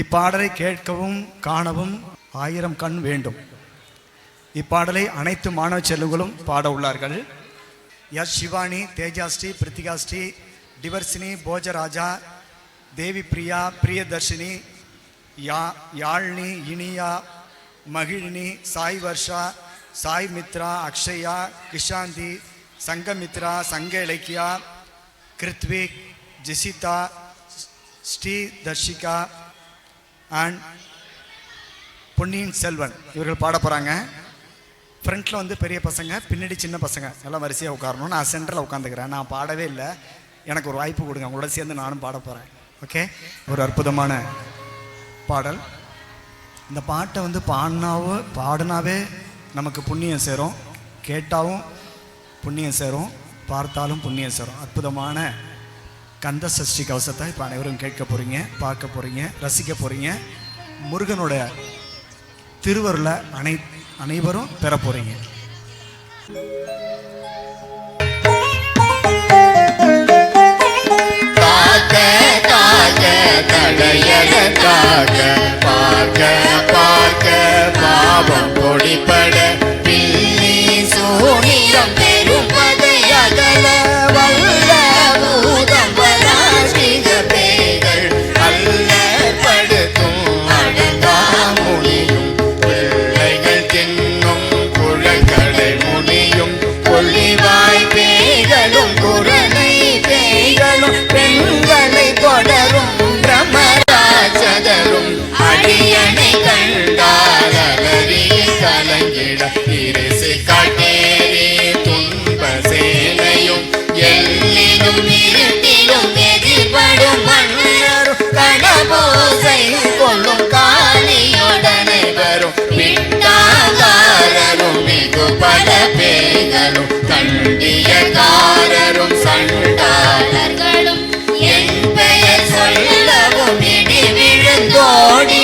இப்பாடலை கேட்கவும் காணவும் ஆயிரம் கண் வேண்டும். இப்பாடலை அனைத்து மாணவ செல்வங்களும் பாட உள்ளார்கள். எஸ் சிவானி தேஜாஸ்ரீ பிரித்திகாஸ்ரீ டிவர்சினி போஜராஜா தேவி பிரியா பிரியதர்ஷினி யா யாழ்னி இனியா மகிழினி சாய் வர்ஷா சாய் மித்ரா அக்ஷயா கிஷாந்தி சங்கமித்ரா சங்க இலக்கியா கிருத்விக் ஜெசிதா ஸ்ரீ தர்ஷிகா அண்ட் பொன்னியின் செல்வன் இவர்கள் பாட போகிறாங்க ஃப்ரண்ட்டில் வந்து பெரிய பசங்க பின்னாடி சின்ன பசங்க. எல்லாம் வரிசையாக உட்காரணும் நான் சென்டரில் உட்காந்துக்கிறேன் நான் பாடவே இல்லை. எனக்கு ஒரு வாய்ப்பு கொடுங்க. உங்களோட சேர்ந்து நானும் பாட போகிறேன் ஓகே ஒரு அற்புதமான பாடல். இந்த பாட்டை வந்து பாடினாவோ பாடினாவே நமக்கு புண்ணியம் சேரும். கேட்டாவும் புண்ணியம் சேரும். பார்த்தாலும் புண்ணியம் சேரும். அற்புதமான கந்த சஷ்டி கவசத்தை இப்போ அனைவரும் கேட்க போகிறீங்க பார்க்க போகிறீங்க ரசிக்க போகிறீங்க முருகனோட திருவருளை அனை அனைவரும் பெற போகிறீங்க காக்க காக்க பார்க்க பார்க்க பாவம் பொடிப்பட பில்லி சூனியம் என்னை கண்டால் அலறி கலங்கிட இரிசு காட்டேரி துன்ப சேனையும் எல்லினும் இருட்டிலும் எதிர்படும் சண்டாளர்களும் என் பெயர் சொல்லவும் இடி விழுந்தோடி.